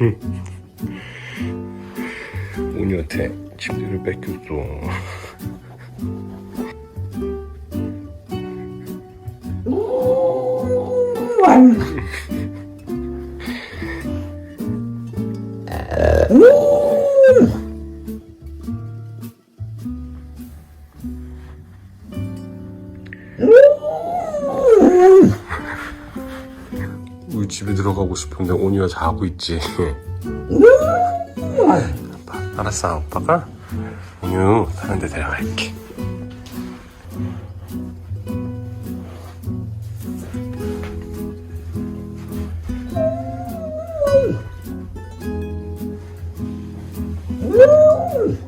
음. 온유한테 침대를 뺏겼어. 음. 우리 집에 들어가고 싶은데 오니가 자고 있지. 아빠, 알았어 아빠가 온유 다른 데 데려갈게. Woo!